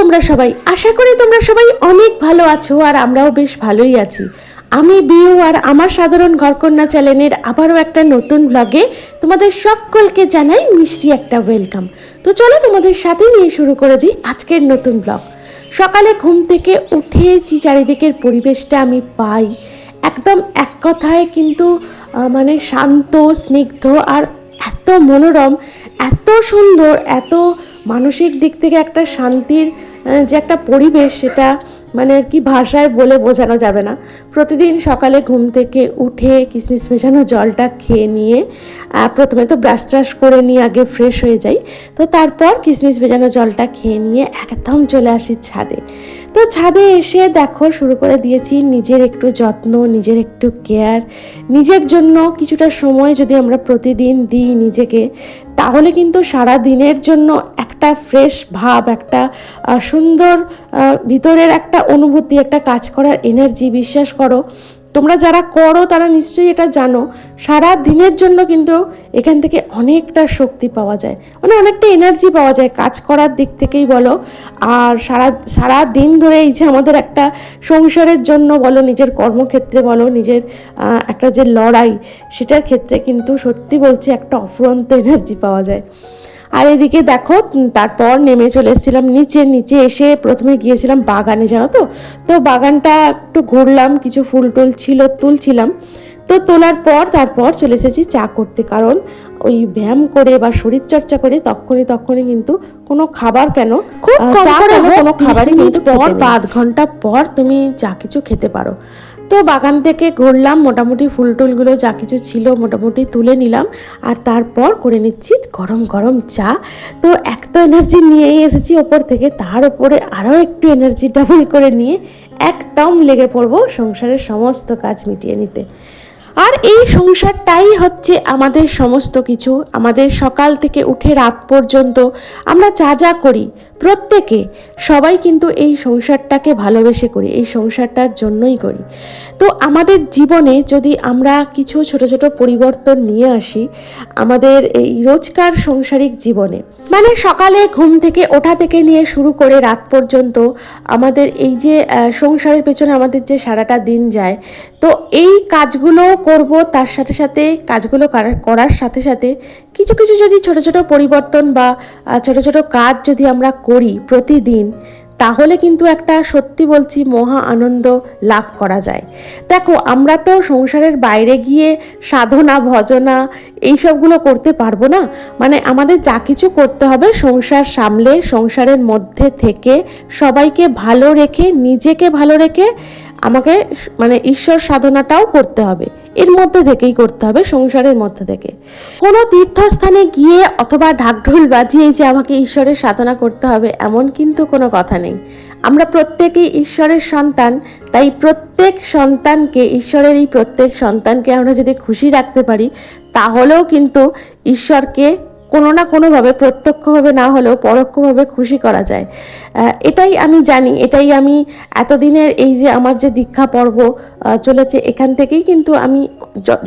তোমরা সবাই, আশা করি তোমরা সবাই অনেক ভালো আছো আর আমরাও বেশ ভালোই আছি। আমি বিউ আর আমার সাধারণ ঘরকন্যা চ্যানেলের আবারও একটা নতুন ব্লগে তোমাদের সকলকে জানাই মিষ্টি একটা ওয়েলকাম তো চলো তোমাদের সাথে নিয়ে শুরু করে দিই আজকের নতুন ব্লগ সকালে ঘুম থেকে উঠেছি, চারিদিকের পরিবেশটা আমি পাই। একদম এক কথায় কিন্তু মানে শান্ত, স্নিগ্ধ আর এত মনোরম, এত সুন্দর, এত মানসিক দিক থেকে একটা শান্তির যে একটা পরিবেশ সেটা মানে আর কি ভাষায় বলে বোঝানো যাবে না। প্রতিদিন সকালে ঘুম থেকে উঠে কিশমিশ মেশানো জলটা খেয়ে নিয়ে প্রথমে তো ব্রাশ ট্রাশ করে নিয়ে আগে ফ্রেশ হয়ে যাই। তো তারপর কিশমিশ মেশানো জলটা খেয়ে নিয়ে একদম চলে আসি ছাদে। তো ছাদে এসে দেখো, শুরু করে দিয়েছি নিজের একটু যত্ন, নিজের একটু কেয়ার, নিজের জন্য কিছুটা সময় যদি আমরা প্রতিদিন দিই নিজেকে, তাহলে কিন্তু সারা দিনের জন্য একটা ফ্রেশ ভাব, একটা সুন্দর ভিতরের একটা অনুভূতি, একটা কাজ করার এনার্জি বিশ্বাস করো তোমরা যারা করো, তারা নিশ্চয়ই এটা জানো। সারা দিনের জন্য কিন্তু এখান থেকে অনেকটা শক্তি পাওয়া যায়। মানে অনেকটা এনার্জি পাওয়া যায় কাজ করার দিক থেকেই বলো। আর সারা সারা দিন ধরে এই যে আমাদের একটা সংসারের জন্য বলো, নিজের কর্মক্ষেত্রে বলো, নিজের একটা যে লড়াই, সেটার ক্ষেত্রে কিন্তু সত্যি বলছি একটা অফুরন্ত এনার্জি পাওয়া যায়। আর এদিকে দেখো তারপর নেমে চলে এসেছিলাম নিচে নিচে এসে প্রথমে গিয়েছিলাম বাগানে জানো তো? তো বাগানটা একটু ঘুরলাম কিছু ফুল টুল ছিল তুলছিলাম। তো তোলার পর তারপর চলে এসেছি চা করতে কারণ ওই ব্যায়াম করে বা শরীর চর্চা করে তখনই তখনই কিন্তু কোনো খাবার কেন খুব চা কেন কোনো খাবারই কিন্তু পর আধ ঘণ্টা পর তুমি চা কিছু খেতে পারো। তো বাগান থেকে ঘুরলাম, মোটামুটি ফুল টুলগুলো যা কিছু ছিল মোটামুটি তুলে নিলাম আর তারপর করে নিচ্ছি গরম গরম চা। তো এক তো এনার্জি নিয়েই এসেছি ওপর থেকে, তার উপরে আরও একটু এনার্জি ডাবল করে নিয়ে একদম লেগে পড়ব সংসারের সমস্ত কাজ মিটিয়ে নিতে। আর এই সংসারটাই হচ্ছে আমাদের সমস্ত কিছু, আমাদের সকাল থেকে উঠে রাত পর্যন্ত আমরা যা যা করি প্রত্যেকে, সবাই কিন্তু এই সংসারটাকে ভালোবেসে করি, এই সংসারটার জন্যই করি। তো আমাদের জীবনে যদি আমরা কিছু ছোট ছোট পরিবর্তন নিয়ে আসি, আমাদের এই রোজকার সংসারিক জীবনে মানে সকালে ঘুম থেকে ওঠা থেকে নিয়ে শুরু করে রাত পর্যন্ত আমাদের এই যে সংসারের পেছনে আমাদের যে সারাটা দিন যায়, তো এই কাজগুলো করব তার সাথে সাথে, কাজগুলো করার- সাথে সাথে কিছু কিছু যদি ছোট ছোট পরিবর্তন বা ছোট ছোট কাজ যদি আমরা করি প্রতিদিন, তাহলে কিন্তু একটা সত্যি বলছি মহা আনন্দ লাভ করা যায়। দেখো, আমরা তো সংসারের বাইরে গিয়ে সাধনা, ভজনা এইসবগুলো করতে পারব না। মানে আমাদের যা কিছু করতে হবে সংসার সামলে, সংসারের মধ্যে থেকে সবাইকে ভালো রেখে, নিজেকে ভালো রেখে আমাকে মানে ঈশ্বর সাধনাটাও করতে হবে। এর মধ্যে থেকেই করতে হবে, সংসারের মধ্যে থেকে। কোনো তীর্থস্থানে গিয়ে অথবা ঢাকঢোল বাজিয়ে যে আমাকে ঈশ্বরের সাধনা করতে হবে, এমন কিন্তু কোনো কথা নেই। আমরা প্রত্যেকেই ঈশ্বরের সন্তান, তাই প্রত্যেক সন্তানকে, ঈশ্বরের এই প্রত্যেক সন্তানকে আমরা যদি খুশি রাখতে পারি, তাহলেও কিন্তু ঈশ্বরকে কোনো না কোনোভাবে, প্রত্যক্ষভাবে না হলেও পরোক্ষভাবে খুশি করা যায়। এটাই আমি জানি, এটাই আমি এতদিনের এই যে আমার যে দীক্ষা পর্ব চলেছে এখান থেকেই কিন্তু আমি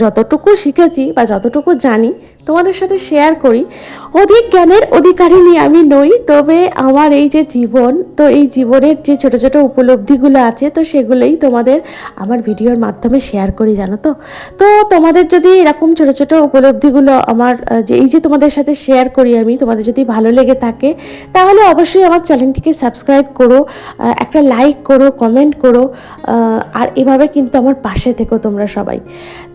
যতটুকু শিখেছি বা যতটুকু জানি তোমাদের সাথে শেয়ার করি। অধিক জ্ঞানের অধিকারিণী আমি নই, তবে আমার এই যে জীবন, তো এই জীবনের যে ছোট ছোট উপলব্ধিগুলো আছে, তো সেগুলোই তোমাদের আমার ভিডিওর মাধ্যমে শেয়ার করি, জানো তো? তো তোমাদের যদি এরকম ছোট ছোট উপলব্ধিগুলো আমার যে এই যে তোমাদের সাথে শেয়ার করি আমি, তোমাদের যদি ভালো লেগে থাকে, তাহলে অবশ্যই আমার চ্যানেলটিকে সাবস্ক্রাইব করো একটা লাইক করো কমেন্ট করো আর এভাবে কিন্তু আমার পাশে থেকো তোমরা সবাই।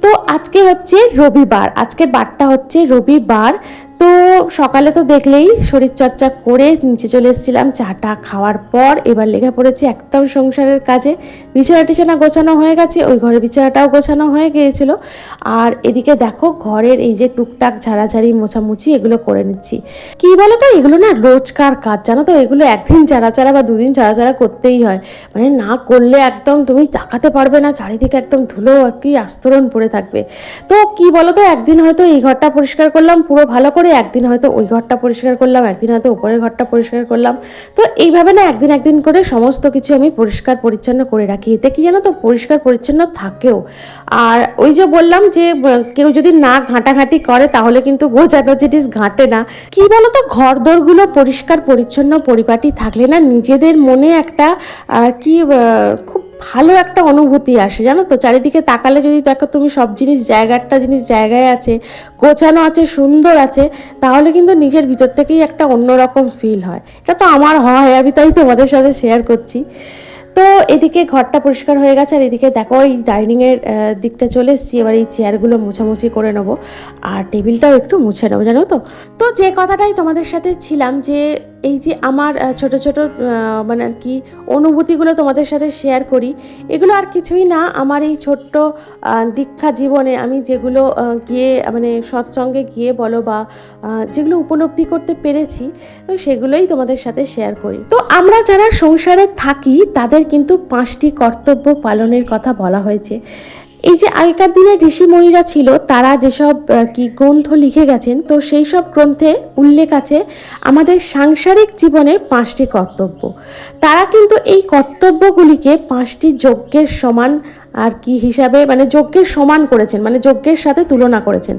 তো আজকে হচ্ছে রবিবার আজকের বারটা হচ্ছে রবিবার তো সকালে তো দেখলেই শরীরচর্চা করে নিচে চলে এসেছিলাম চাটা খাওয়ার পর এবার লেগে পড়েছি একদম সংসারের কাজে। বিছানা টিছানা গোছানো হয়ে গেছে, ওই ঘরের বিছানাটাও গোছানো হয়ে গিয়েছিল। আর এদিকে দেখো ঘরের এই যে টুকটাক ঝাড়াঝাড়ি, মোছামুছি এগুলো করে নিচ্ছি। কি বলো তো এগুলো না রোজকার কাজ, জানো তো? এগুলো একদিন চারা বা দুদিন চারা করতেই হয়। মানে না করলে একদম তুমি তাকাতে পারবে না, চারিদিকে একদম ধুলো আর কি আস্তরণ পড়ে থাকবে। তো কি বলো তো একদিন হয়তো এই ঘরটা পরিষ্কার করলাম, পুরো ভালো করে করে একদিন হয়তো ওই ঘরটা পরিষ্কার করলাম, একদিন হয়তো উপরের ঘরটা পরিষ্কার করলাম। তো এইভাবে না একদিন একদিন করে সমস্ত কিছু আমি পরিষ্কার পরিচ্ছন্ন করে রাখি। এতে কি জানো তো পরিষ্কার পরিচ্ছন্ন থাকেও। আর ওই যে বললাম যে কেউ যদি না ঘাঁটাঘাঁটি করে তাহলে কিন্তু গোছানো জিনিস ঘাঁটে না। কি বলতো ঘরদোরগুলো পরিষ্কার পরিচ্ছন্ন পরিপাটি থাকলে না নিজেদের মনে একটা কি খুব ভালো একটা অনুভূতি আসে, জানো তো? চারিদিকে তাকালে যদি দেখো তুমি সব জিনিস, জায়গাটা জিনিস জায়গায় আছে, গোছানো আছে, সুন্দর আছে, তাহলে কিন্তু নিজের ভিতর থেকেই একটা অন্যরকম ফিল হয়। এটা তো আমার হয়, আমি তাই তোমাদের সাথে শেয়ার করছি। তো এদিকে ঘরটা পরিষ্কার হয়ে গেছে, আর এদিকে দেখো এই ডাইনিংয়ের দিকটা চলে এসেছি। এবার এই চেয়ারগুলো মোছামুছি করে নেব, আর টেবিলটাও একটু মুছে নেব, জানো তো? তো যে কথাটাই তোমাদের সাথে ছিলাম যে এই যে আমার ছোট ছোট মানে আর কি অনুভূতিগুলো তোমাদের সাথে শেয়ার করি, এগুলো আর কিছুই না। আমার এই ছোট্ট দীক্ষা জীবনে আমি যেগুলো গিয়ে মানে সৎসঙ্গে গিয়ে বলো বা যেগুলো উপলব্ধি করতে পেরেছি, তো সেগুলোই তোমাদের সাথে শেয়ার করি। তো আমরা যারা সংসারে থাকি, তাদের কিন্তু পাঁচটি কর্তব্য পালনের কথা বলা হয়েছে। এই যে আগেকার দিনে ঋষিমণিরা ছিল, তারা যেসব কি গ্রন্থ লিখে গেছেন, তো সেই সব গ্রন্থে উল্লেখ আছে আমাদের সাংসারিক জীবনের পাঁচটি কর্তব্য। তারা কিন্তু এই কর্তব্যগুলিকে পাঁচটি যজ্ঞের সমান আর কি হিসাবে মানে যজ্ঞের সমান করেছেন মানে যজ্ঞের সাথে তুলনা করেছেন।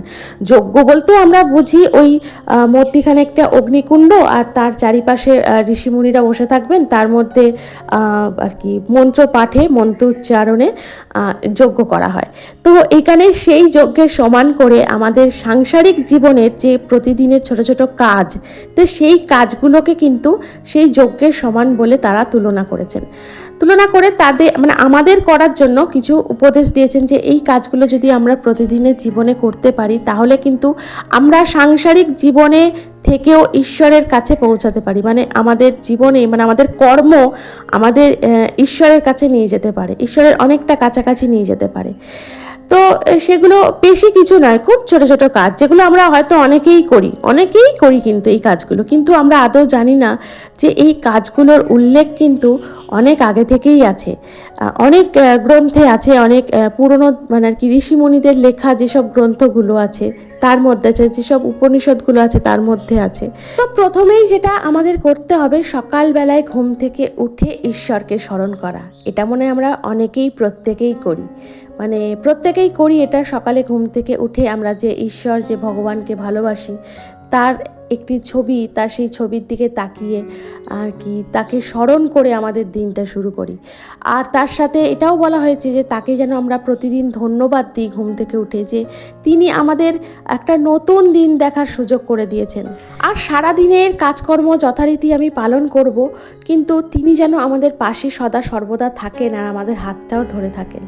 যজ্ঞ বলতে আমরা বুঝি ওই মধ্যিখানে একটা অগ্নিকুণ্ড আর তার চারিপাশে ঋষিমুনিরা বসে থাকবেন। তার মধ্যে আর কি মন্ত্র পাঠে মন্ত্র উচ্চারণে যজ্ঞ করা হয়। তো এখানে সেই যজ্ঞের সমান করে আমাদের সাংসারিক জীবনের যে প্রতিদিনের ছোট ছোট কাজ, তো সেই কাজগুলোকে কিন্তু সেই যজ্ঞের সমান বলে তারা তুলনা করেছেন। তুলনা করে তাদের মানে আমাদের করার জন্য কিছু উপদেশ দিয়েছেন যে এই কাজগুলো যদি আমরা প্রতিদিনের জীবনে করতে পারি, তাহলে কিন্তু আমরা সাংসারিক জীবনে থেকেও ঈশ্বরের কাছে পৌঁছাতে পারি। মানে আমাদের জীবনে মানে আমাদের কর্ম আমাদের ঈশ্বরের কাছে নিয়ে যেতে পারে। ঈশ্বরের অনেকটা কাছাকাছি নিয়ে যেতে পারে। তো সেগুলো বেশি কিছু নয়, খুব ছোট ছোট কাজ, যেগুলো আমরা হয়তো অনেকেই করি অনেকেই করি কিন্তু এই কাজগুলো। কিন্তু আমরা আদৌ জানি না যে এই কাজগুলোর উল্লেখ কিন্তু অনেক আগে থেকেই আছে। অনেক গ্রন্থে আছে, অনেক পুরনো মানে আর কি ঋষিমুনিদের লেখা যেসব গ্রন্থগুলো আছে তার মধ্যে আছে, যেসব উপনিষদগুলো আছে তার মধ্যে আছে। তো প্রথমেই যেটা আমাদের করতে হবে, সকালবেলায় ঘুম থেকে উঠে ঈশ্বরকে স্মরণ করা। এটা মনে আমরা অনেকেই প্রত্যেকেই করি। মানে প্রত্যেকেই করি এটা, সকালে ঘুম থেকে উঠে আমরা যে ঈশ্বর, যে ভগবানকে ভালোবাসি, তার একটি ছবি তার সেই ছবির দিকে তাকিয়ে আর কি তাকে স্মরণ করে আমাদের দিনটা শুরু করি। আর তার সাথে এটাও বলা হয়েছে যে তাকে যেন আমরা প্রতিদিন ধন্যবাদ দিই ঘুম থেকে উঠে যে তিনি আমাদের একটা নতুন দিন দেখার সুযোগ করে দিয়েছেন। আর সারা দিনের কাজকর্ম যথারীতি আমি পালন করব, কিন্তু তিনি যেন আমাদের পাশে সদা সর্বদা থাকেন আর আমাদের হাতটাও ধরে থাকেন।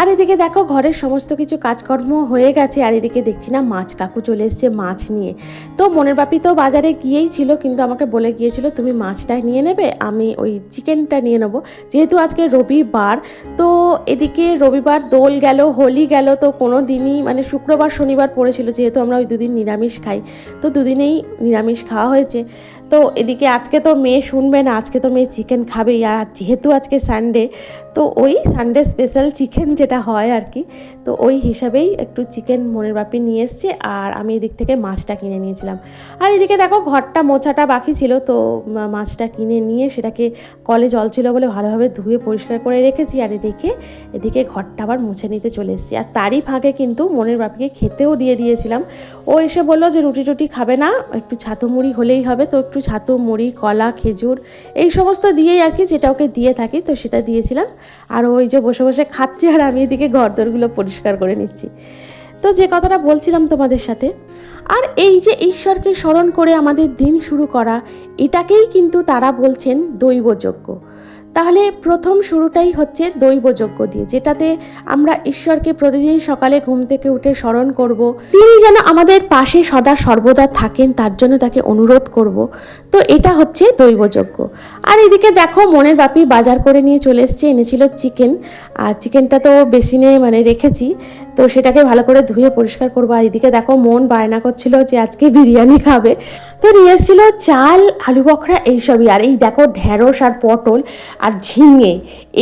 আর এদিকে দেখো, ঘরের সমস্ত কিছু কাজকর্ম হয়ে গেছে, আর এদিকে দেখছি না মাছ কাকু চলে এসছে মাছ নিয়ে। তো মনের বাপি তো বাজারে গিয়েই ছিল, কিন্তু আমাকে বলে গিয়েছিল, তুমি মাছটা নিয়ে নেবে, আমি ওই চিকেনটা নিয়ে নেব। যেহেতু আজকে রবিবার, তো এদিকে রবিবার দোল গেল, হোলি গেল, তো কোনো দিনই মানে শুক্রবার, শনিবার পড়েছিল, যেহেতু আমরা ওই দুদিন নিরামিষ খাই। তো দুদিনেই নিরামিষ খাওয়া হয়েছে। তো এদিকে আজকে তো মেয়ে শুনবে না, আজকে তো মেয়ে চিকেন খাবেই আর যেহেতু আজকে সানডে তো ওই সানডে স্পেশাল চিকেন যেটা হয় আর কি, তো ওই হিসাবেই একটু চিকেন মনের বাপি নিয়ে এসছে। আর আমি এদিক থেকে মাছটা কিনে নিয়েছিলাম। আর এদিকে দেখো ঘরটা মোছাটা বাকি ছিল, তো মাছটা কিনে নিয়ে সেটাকে কলে জল ছিল বলে ভালোভাবে ধুয়ে পরিষ্কার করে রেখেছি। আর রেখে এদিকে ঘরটা আবার মুছে নিতে চলে এসেছি। আর তারই ফাঁকে কিন্তু মনের বাপিকে খেতেও দিয়ে দিয়েছিলাম। ও এসে বলল যে রুটি টুটি খাবে না, একটু ছাতু মুড়ি হলেই হবে। তো একটু ছাতু, মুড়ি, কলা, খেজুর, এই সমস্ত দিয়েই আর কি যেটা ওকে দিয়ে থাকি, তো সেটা দিয়েছিলাম। আর ওই যে বসে বসে খাচ্ছি আর আমি এদিকে ঘরদোরগুলো পরিষ্কার করে নিচ্ছি। তো যে কথাটা বলছিলাম তোমাদের সাথে, আর এই যে ঈশ্বরকে স্মরণ করে আমাদের দিন শুরু করা, এটাকেই কিন্তু তারা বলছেন দৈবযজ্ঞ। তাহলে প্রথম শুরুটাই হচ্ছে দৈবযজ্ঞ দিয়ে, যেটাতে আমরা ঈশ্বরকে প্রতিদিন সকালে ঘুম থেকে উঠে স্মরণ করব। তিনি যেন আমাদের পাশে সদা সর্বদা থাকেন, তার জন্য তাকে অনুরোধ করব। তো এটা হচ্ছে দৈবযজ্ঞ। আর এদিকে দেখো, মনের বাপি বাজার করে নিয়ে চলে এসছে, এনেছিল চিকেন। আর চিকেনটা তো বেসিনে মানে রেখেছি, তো সেটাকে ভালো করে ধুয়ে পরিষ্কার করব। আর এদিকে দেখো, মন বায়না করছিল যে আজকে বিরিয়ানি খাবে। তো নিয়ে এসেছিল চাল, আলু বখরা, এইসবই। আর এই দেখো ঢ্যাঁড়স আর পটল। আর ঝিঙে।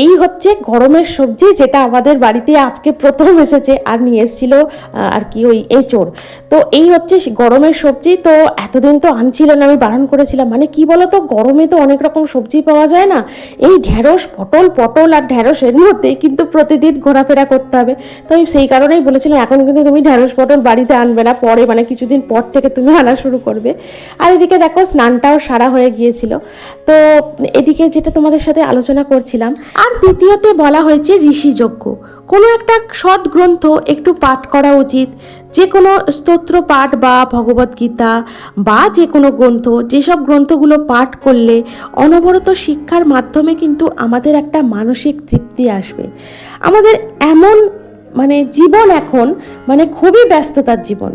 এই হচ্ছে গরমের সবজি যেটা আমাদের বাড়িতে আজকে প্রথম এসেছে আর নিয়ে এসেছিল আর কি ওই এঁচড়। তো এই হচ্ছে গরমের সবজি। তো এতদিন তো আনছিল না, আমি বারণ করেছিলাম মানে কি বলো তো গরমে তো অনেক রকম সবজি পাওয়া যায় না। এই ঢ্যাঁড়স পটল পটল আর ঢ্যাঁড়সের মধ্যেই কিন্তু প্রতিদিন ঘোরাফেরা করতে হবে। তো আমি সেই কারণেই বলেছিলাম, এখন কিন্তু তুমি ঢ্যাঁড়স পটল বাড়িতে আনবে না, পরে মানে কিছুদিন পর থেকে তুমি আনা শুরু করবে। আর এদিকে দেখো, স্নানটাও সারা হয়ে গিয়েছিল। তো এদিকে যেটা তোমাদের সাথে আলোচনা করছিলাম। আর দ্বিতীয়তে বলা হয়েছে ঋষিযজ্ঞ। কোনো একটা সৎ গ্রন্থ একটু পাঠ করা উচিত। যে কোনো স্তোত্র পাঠ বা ভগবদ্গীতা বা যে কোনো গ্রন্থ, যেসব গ্রন্থগুলো পাঠ করলে অনবরত শিক্ষার মাধ্যমে কিন্তু আমাদের একটা মানসিক তৃপ্তি আসবে। আমাদের এমন মানে জীবন এখন মানে খুবই ব্যস্ততার জীবন।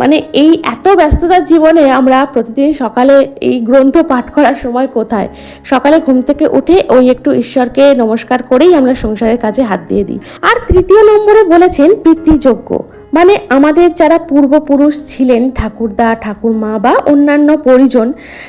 মানে এই এত ব্যস্ততার জীবনে আমরা প্রতিদিন সকালে এই গ্রন্থ পাঠ করার সময় কোথায়? সকালে ঘুম থেকে উঠে ওই একটু ঈশ্বরকে নমস্কার করেই আমরা সংসারের কাজে হাত দিয়ে দিই। আর তৃতীয় নম্বরে বলেছেন পিতৃযজ্ঞ। মানে আমাদের যারা পূর্বপুরুষ ছিলেন, ঠাকুরদা, ঠাকুরমা বা অন্যান্য পরিজন,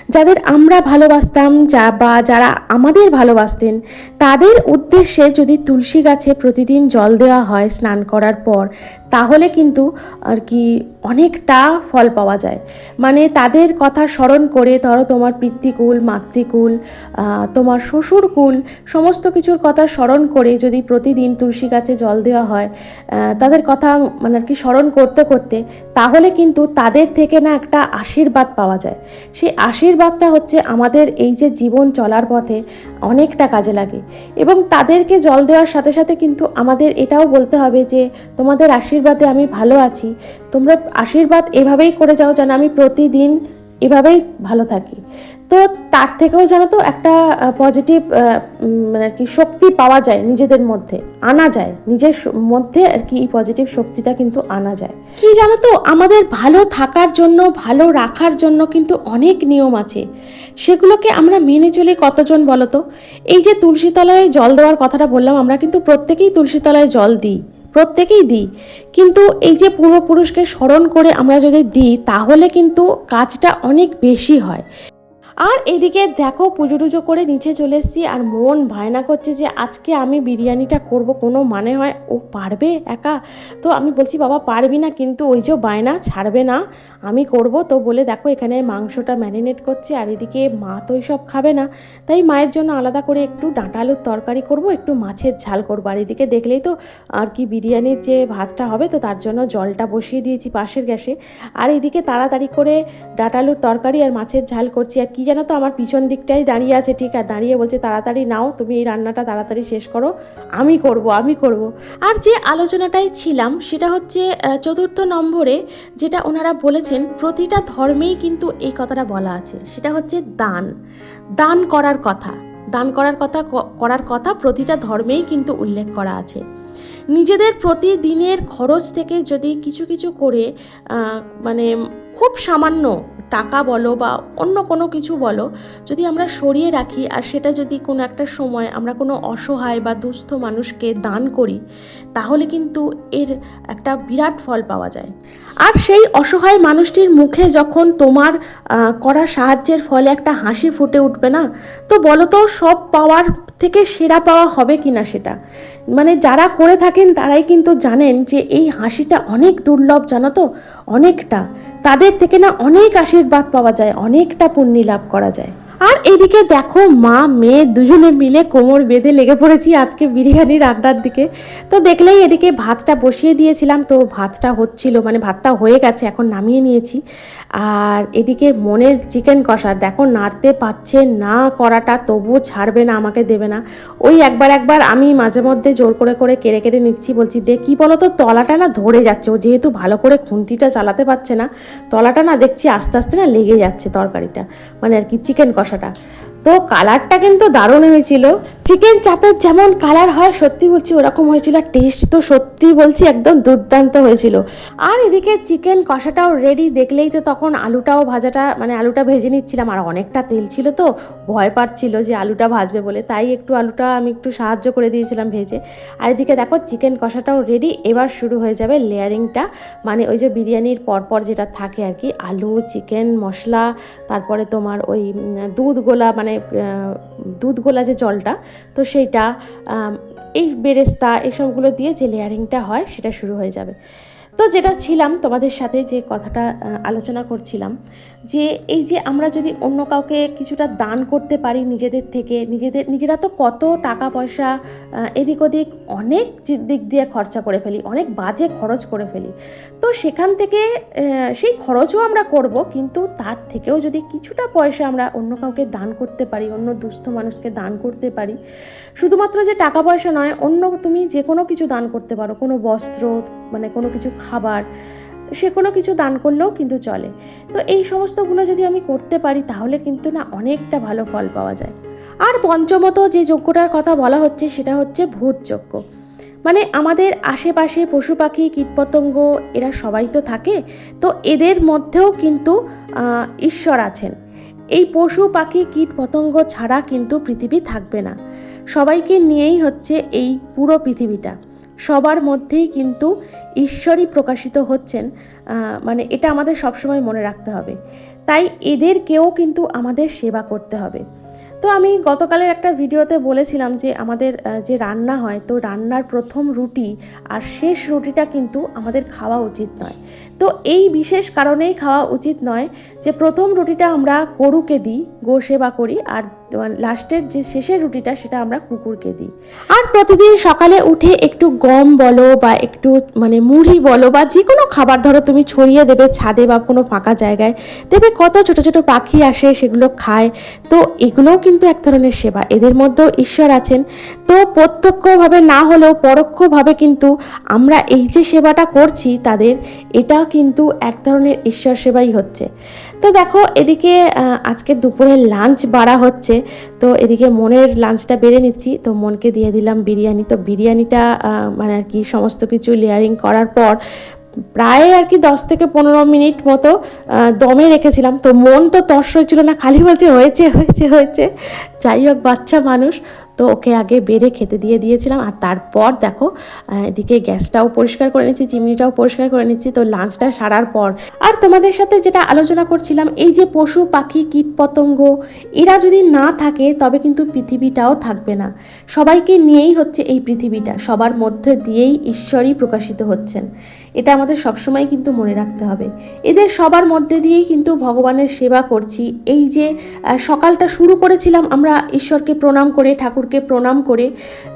যাদের আমরা ভালোবাসতাম, যা বা যারা আমাদের ভালোবাসতেন, তাদের উদ্দেশ্যে যদি তুলসী গাছে প্রতিদিন জল দেওয়া হয় স্নান করার পর তাহলে কিন্তু আর কি অনেকটা ফল পাওয়া যায়। মানে তাদের কথা স্মরণ করে ধরো তোমার পিতৃকুল, মাতৃকুল তোমার শ্বশুরকুল সমস্ত কিছুর কথা স্মরণ করে যদি প্রতিদিন তুলসী গাছে জল দেওয়া হয় তাদের কথা মানে আর কি স্মরণ করতে করতে তাহলে কিন্তু তাদের থেকে না একটা আশীর্বাদ পাওয়া যায়। সেই আশীর্বাদটা হচ্ছে আমাদের এই যে জীবন চলার পথে অনেকটা কাজে লাগে। এবং তাদেরকে জল দেওয়ার সাথে সাথে কিন্তু আমাদের এটাও বলতে হবে যে তোমাদের আশীর্বাদে আমি ভালো আছি। তোমরা আশীর্বাদ এভাবেই করে যাও যেন আমি প্রতিদিন এভাবেই ভালো থাকি। তো তার থেকেও জানো তো একটা পজিটিভ মানে আর কি শক্তি পাওয়া যায় নিজেদের মধ্যে, আনা যায়। নিজের মধ্যে আর কি এই পজিটিভ শক্তিটা কিন্তু আনা যায়। কি জানো তো, আমাদের ভালো থাকার জন্য, ভালো রাখার জন্য কিন্তু অনেক নিয়ম আছে। সেগুলোকে আমরা মেনে চলি কতজন বলো তো? এই যে তুলসী তলায় জল দেওয়ার কথাটা বললাম, আমরা কিন্তু প্রত্যেকেই তুলসী তলায় জল দিই। প্রত্যেকেই দিই। কিন্তু এই যে পূর্বপুরুষকে স্মরণ করে আমরা যদি দিই, তাহলে কিন্তু কাজটা অনেক বেশি হয়। আর এদিকে দেখো পুজো টুজো করে নিচে চলে এসেছি আর মন ভায়না করছে যে আজকে আমি বিরিয়ানিটা করব। কোনো মানে হয়, ও পারবে একা? তো আমি বলছি, বাবা, পারবি না কিন্তু, ওই যে বায়না ছাড়বে না। আমি করব। তো বলে দেখো, এখানে মাংসটা ম্যারিনেট করছে আর এদিকে মা তো সব খাবে না। তাই মায়ের জন্য আলাদা করে একটু ডাঁটা আলুর তরকারি করব, একটু মাছের ঝাল করব। আর এদিকে দেখলেই তো আর কি বিরিয়ানির যে ভাতটা হবে, তো তার জন্য জলটা বসিয়ে দিয়েছি পাশের গ্যাসে। আর এদিকে তাড়াতাড়ি করে ডাঁটা আলুর তরকারি আর মাছের ঝাল করছি। আর কি জানো তো আমার পিছন দিকটাই দাঁড়িয়ে আছে, ঠিক আর দাঁড়িয়ে বলছে, তাড়াতাড়ি নাও, তুমি এই রান্নাটা তাড়াতাড়ি শেষ করো। আমি করব আমি করব। আর যে আলোচনাটাই ছিলাম, সেটা হচ্ছে চতুর্থ নম্বরে যেটা ওনারা বলেছেন, প্রতিটা ধর্মেই কিন্তু এই কথাটা বলা আছে। সেটা হচ্ছে দান। দান করার কথা। দান করার কথা করার কথা প্রতিটা ধর্মেই কিন্তু উল্লেখ করা আছে। নিজেদের প্রতিদিনের খরচ থেকে যদি কিছু কিছু করে মানে খুব সামান্য টাকা বলো বা অন্য কোনো কিছু বলো, যদি আমরা সরিয়ে রাখি আর সেটা যদি কোনো একটা সময় আমরা কোনো অসহায় বা দুস্থ মানুষকে দান করি, তাহলে কিন্তু এর একটা বিরাট ফল পাওয়া যায়। আর সেই অসহায় মানুষটির মুখে যখন তোমার করা সাহায্যের ফলে একটা হাসি ফুটে উঠবে না? তো বলো তো সব পাওয়ার থেকে সেরা পাওয়া হবে কি না সেটা? মানে যারা করে থাকেন তারাই কিন্তু জানেন যে এই হাসিটা অনেক দুর্লভ, জানো তো? অনেকটা। তাদের থেকে না অনেক আশীর্বাদ পাওয়া যায় অনেকটা পুণ্যি লাভ করা যায়। আর এদিকে দেখো মা, মেয়ে দুজনে মিলে কোমর বেঁধে লেগে পড়েছি আজকে বিরিয়ানি রান্নার দিকে। তো দেখলেই এদিকে ভাতটা বসিয়ে দিয়েছিলাম, তো ভাতটা হচ্ছিল মানে ভাতটা হয়ে গেছে, এখন নামিয়ে নিয়েছি। আর এদিকে মনের চিকেন কষা, দেখো নাড়তে পারছে না করাটা, তবুও ছাড়বে না, আমাকে দেবে না। ওই একবার একবার আমি মাঝে মধ্যে জোর করে করে কেড়ে কেড়ে নিচ্ছি, বলছি, দে, কি বলো তো তলাটা না ধরে যাচ্ছে, ও যেহেতু ভালো করে খুন্তিটা চালাতে পারছে না, তলাটা না দেখছি আস্তে আস্তে না লেগে যাচ্ছে তরকারিটা। মানে আর কি, চিকেন কষাটা তো কালারটা কিন্তু দারুণ হয়েছিল। চিকেন চাপের যেমন কালার হয়, সত্যি বলছি ওরকম হয়েছিল। টেস্ট তো সত্যি বলছি একদম দুর্দান্ত হয়েছিল। আর এদিকে চিকেন কষাটাও রেডি দেখলেই তো তখন আলুটাও ভাজাটা মানে আলুটা ভেজে নিচ্ছিলাম। আর অনেকটা তেল ছিল তো, ভয় পাচ্ছিল যে আলুটা ভাজবে বলে। তাই একটু আলুটা আমি একটু সাহায্য করে দিয়েছিলাম ভেজে। আর এদিকে দেখো চিকেন কষাটাও রেডি এবার শুরু হয়ে যাবে লেয়ারিংটা মানে ওই যে বিরিয়ানির পরপর যেটা থাকে আর কি, আলু চিকেন মশলা, তারপরে তোমার ওই দুধ গোলা মানে মানে দুধ গোলা যে জলটা, তো সেইটা এই বেরেস্তা এসবগুলো দিয়ে যে লেয়ারিংটা হয় সেটা শুরু হয়ে যাবে। তো যেটা ছিলাম তোমাদের সাথে যে কথাটা আলোচনা করছিলাম, যে এই যে আমরা যদি অন্য কাউকে কিছুটা দান করতে পারি নিজেদের থেকে, নিজেদের, নিজেরা তো কত টাকা পয়সা এদিক ওদিক অনেক দিক দিয়ে খরচা করে ফেলি, অনেক বাজে খরচ করে ফেলি। তো সেখান থেকে সেই খরচও আমরা করব, কিন্তু তার থেকেও যদি কিছুটা পয়সা আমরা অন্য কাউকে দান করতে পারি, অন্য দুস্থ মানুষকে দান করতে পারি, শুধুমাত্র যে টাকা পয়সা নয়, অন্য তুমি যে কোনো কিছু দান করতে পারো, কোনো বস্ত্র মানে কোনো কিছু খাবার, সে কোনো কিছু দান করলেও কিন্তু চলে। তো এই সমস্তগুলো যদি আমি করতে পারি, তাহলে কিন্তু না অনেকটা ভালো ফল পাওয়া যায়। আর পঞ্চমত যে যজ্ঞটার কথা বলা হচ্ছে, সেটা হচ্ছে ভূত যজ্ঞ। মানে আমাদের আশেপাশে পশু পাখি, কীটপতঙ্গ, এরা সবাই তো থাকে, তো এদের মধ্যেও কিন্তু ঈশ্বর আছেন। এই পশু পাখি কীট পতঙ্গ ছাড়া কিন্তু পৃথিবী থাকবে না। সবাইকে নিয়েই হচ্ছে এই পুরো পৃথিবীটা। সবার মধ্যেই কিন্তু ঈশ্বরই প্রকাশিত হচ্ছেন মানে এটা আমাদের সবসময় মনে রাখতে হবে। তাই এদেরকেও কিন্তু আমাদের সেবা করতে হবে। তো আমি গতকালের একটা ভিডিওতে বলেছিলাম যে আমাদের যে রান্না হয়, তো রান্নার প্রথম রুটি আর শেষ রুটিটা কিন্তু আমাদের খাওয়া উচিত নয়। তো এই বিশেষ কারণেই খাওয়া উচিত নয় যে প্রথম রুটিটা আমরা গরুকে দিই গো সেবা করি আর লাস্টের যে শেষের রুটিটা সেটা আমরা কুকুরকে দিই। আর প্রতিদিন সকালে উঠে একটু গম বলো বা একটু মানে মুড়ি বলো বা যে কোনো খাবার ধরো তুমি ছড়িয়ে দেবে ছাদে বা কোনো ফাঁকা জায়গায়, দেখবে কত ছোট ছোট পাখি আসে সেগুলো খায়। তো এগুলোও কিন্তু এক ধরনের সেবা। এদের মধ্যেও ঈশ্বর আছেন। তো প্রত্যক্ষভাবে না হলেও পরোক্ষভাবে কিন্তু আমরা এই যে সেবাটা করছি তাদের এটা কিন্তু এক ধরনের ঈশ্বর সেবাই হচ্ছে। তো দেখো, এদিকে আজকে দুপুরে লাঞ্চ বাড়া হচ্ছে। তো এদিকে মনের লাঞ্চটা বেড়ে নিচ্ছি। তো মনকে দিয়ে দিলাম বিরিয়ানি। তো বিরিয়ানিটা মানে আর কি সমস্ত কিছু লেয়ারিং করার পর প্রায় আর কি দশ থেকে পনেরো মিনিট মতো দমে রেখেছিলাম। তো মন তো তর্স হয়েছিল না, খালি বলছে হয়েছে হয়েছে হয়েছে। যাই হোক, বাচ্চা মানুষ। তো ওকে আগে বেড়ে খেতে দিয়ে দিয়েছিলাম। আর তারপর দেখো এদিকে গ্যাসটাও পরিষ্কার করে নিচ্ছি, চিমনিটাও পরিষ্কার করে নিচ্ছি। তো লাঞ্চটা সারার পর আর তোমাদের সাথে যেটা আলোচনা করছিলাম, এই যে পশু পাখি কীট পতঙ্গ এরা যদি না থাকে তবে কিন্তু পৃথিবীটাও থাকবে না। সবাইকে নিয়েই হচ্ছে এই পৃথিবীটা। সবার মধ্যে দিয়েই ঈশ্বরই প্রকাশিত হচ্ছেন। এটা আমাদের সবসময় কিন্তু মনে রাখতে হবে। এদের সবার মধ্যে দিয়েই কিন্তু ভগবানের সেবা করছি। এই যে সকালটা শুরু করেছিলাম আমরা ঈশ্বরকে প্রণাম করে, ঠাকুরকে প্রণাম করে,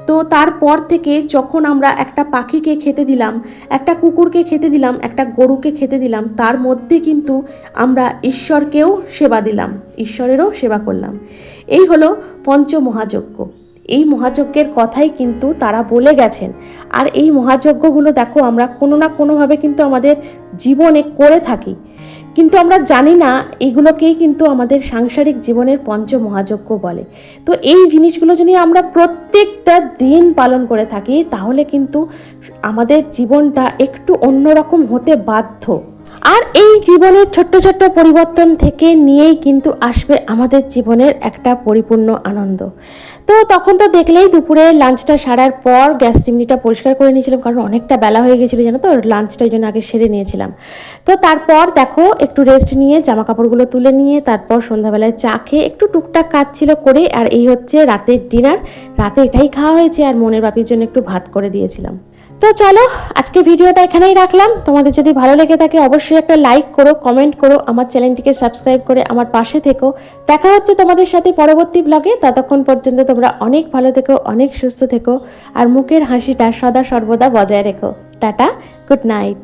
তো তারপর থেকে যখন আমরা একটা পাখিকে খেতে দিলাম, একটা কুকুরকে খেতে দিলাম, একটা গরুকে খেতে দিলাম, তার মধ্যে কিন্তু আমরা ঈশ্বরকেও সেবা দিলাম, ঈশ্বরেরও সেবা করলাম। এই হলো পঞ্চমহাযজ্ঞ। এই মহাযজ্ঞের কথাই কিন্তু তারা বলে গেছেন। আর এই মহাযজ্ঞগুলো দেখো, আমরা কোনো না কোনোভাবে কিন্তু আমাদের জীবনে করে থাকি। কিন্তু আমরা জানি না, এগুলোকেই কিন্তু আমাদের সাংসারিক জীবনের পঞ্চ মহাযজ্ঞ বলে। তো এই জিনিসগুলো যদি আমরা প্রত্যেকটা দিন পালন করে থাকি, তাহলে কিন্তু আমাদের জীবনটা একটু অন্যরকম হতে বাধ্য। আর এই জীবনের ছোট্ট ছোট্ট পরিবর্তন থেকে নিয়েই কিন্তু আসবে আমাদের জীবনের একটা পরিপূর্ণ আনন্দ। তো তখন তো দেখলেই দুপুরে লাঞ্চটা সারার পর গ্যাস চিমনিটা পরিষ্কার করে নিয়েছিলাম, কারণ অনেকটা বেলা হয়ে গেছিল জানো তো লাঞ্চটা ওই জন্য আগে সেরে নিয়েছিলাম। তো তারপর দেখো একটু রেস্ট নিয়ে জামা কাপড়গুলো তুলে নিয়ে তারপর সন্ধ্যাবেলায় চা খেয়ে একটু টুকটাক কাজ ছিল করে, আর এই হচ্ছে রাতের ডিনার রাতে এটাই খাওয়া হয়েছে, আর মনের বাপির জন্য একটু ভাত করে দিয়েছিলাম। তো চলো, আজকে ভিডিওটা এখানেই রাখলাম। তোমাদের যদি ভালো লেগে থাকে, অবশ্যই একটা লাইক করো কমেন্ট করো, আমার চ্যানেলটিকে সাবস্ক্রাইব করে আমার পাশে থেকো। দেখা হচ্ছে তোমাদের সাথে পরবর্তী ব্লগে ততক্ষণ পর্যন্ত তোমরা অনেক ভালো থেকো, অনেক সুস্থ থেকো, আর মুখের হাসিটা সদা সর্বদা বজায় রেখো। Tata good night